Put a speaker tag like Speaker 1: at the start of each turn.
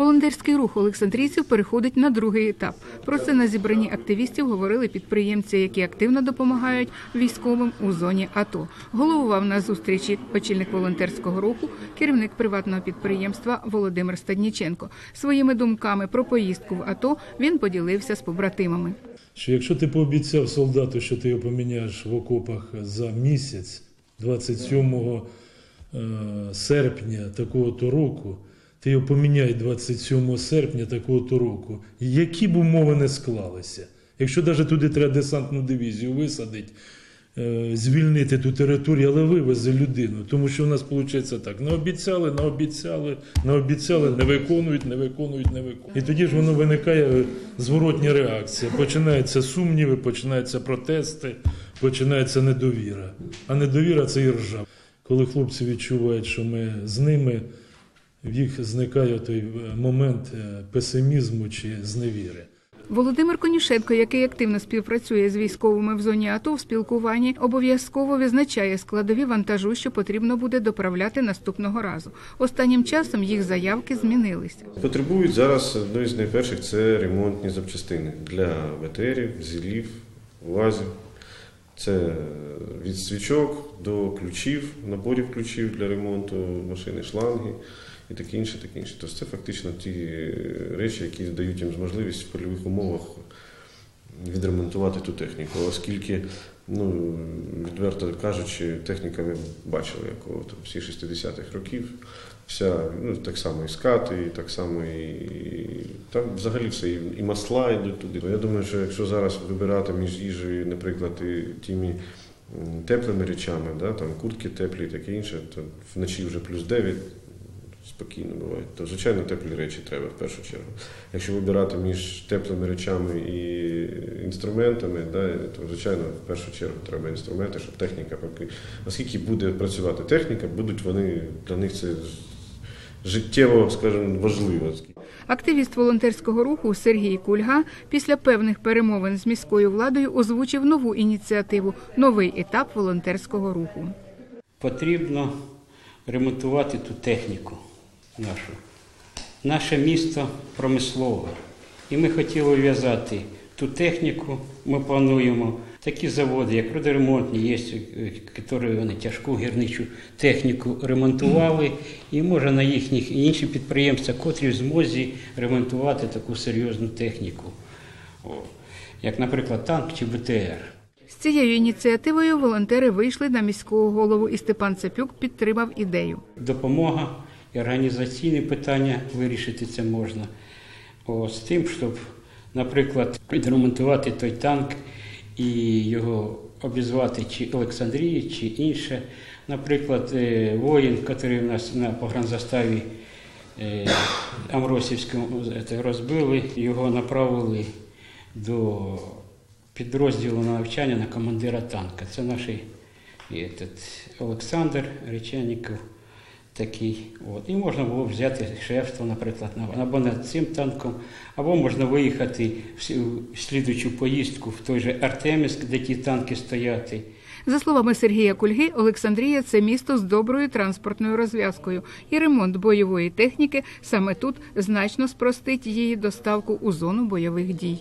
Speaker 1: Волонтерський рух Олександрійців переходить на другий етап. Про це на зібранні активістів говорили підприємці, які активно допомагають військовим у зоні АТО. Головував на зустрічі очільник волонтерського руху, керівник приватного підприємства Володимир Стадніченко. Своїми думками про поїздку в АТО він поділився з побратимами.
Speaker 2: що якщо ти пообіцяв солдату, що ти його поміняєш в окопах за місяць, 27 е, серпня такого-то року, ти його поміняй 27 серпня такого-то року, які б умови не склалися. Якщо навіть туди треба десантну дивізію висадити, е, звільнити ту територію, але вивези людину. Тому що в нас виходить так: наобіцяли, наобіцяли, наобіцяли, не виконують, не виконують, не виконують. І тоді ж воно виникає е, зворотня реакція. Починаються сумніви, починаються протести, починається недовіра. А недовіра це і. Коли хлопці відчувають, що ми з ними, в їх зникає той е, момент е, песимізму чи зневіри.
Speaker 1: Володимир Конюшенко, який активно співпрацює з військовими в зоні АТО в спілкуванні, обов'язково визначає складові вантажу, що потрібно буде доправляти наступного разу. Останнім часом їх заявки змінилися.
Speaker 3: Потребують зараз одної з найперших це ремонтні запчастини для ВТРів, зілів, УАЗів. Це від свічок до ключів, наборів ключів для ремонту машини, шланги і таке інше, таке інше. Тобто це фактично ті речі, які дають їм можливість в польових умовах відремонтувати ту техніку, оскільки, ну, відверто кажучи, техніка ви бачили, якого всі 60-х років, вся, ну, так само і скати, і так само і там взагалі все, і, і масла йдуть туди. Я думаю, що якщо зараз вибирати між їжею, наприклад, і тими теплими речами, да, там куртки теплі і таке інше, то вночі вже плюс 9, спокійно буває. То, звичайно, теплі речі треба в першу чергу. Якщо вибирати між теплими речами і інструментами, да, то, звичайно, в першу чергу треба інструменти, щоб техніка, поки, оскільки буде працювати техніка, будуть вони, для них це життєво, скажімо, важливо.
Speaker 1: Активіст волонтерського руху Сергій Кульга після певних перемовин з міською владою озвучив нову ініціативу новий етап волонтерського руху.
Speaker 4: Потрібно ремонтувати ту техніку нашу. Наше місто промислове. І ми хотіли в'язати ту техніку. Ми плануємо такі заводи, як родоремонтні, є, е, які вони тяжку гірничу техніку ремонтували, і може на їхніх і інші підприємства, котрі в змозі ремонтувати таку серйозну техніку, О, як, наприклад, танк чи БТР.
Speaker 1: З цією ініціативою волонтери вийшли на міського голову, і Степан Цепюк підтримав ідею.
Speaker 4: допомога і організаційні питання вирішити це можна. О, з тим, щоб, наприклад, відремонтувати той танк і його обізвати чи Олександрії, чи інше. Наприклад, е, воїн, який у нас на погранзаставі е, Амросівському е, розбили, його направили до підрозділу на навчання на командира танка. Це наш Олександр Речаніков такий. От. І можна було взяти шефство, наприклад, на- або над цим танком, або можна виїхати в слідучу поїздку в той же Артемівськ, де ті танки стояти.
Speaker 1: За словами Сергія Кульги, Олександрія це місто з доброю транспортною розв'язкою, і ремонт бойової техніки саме тут значно спростить її доставку у зону бойових дій.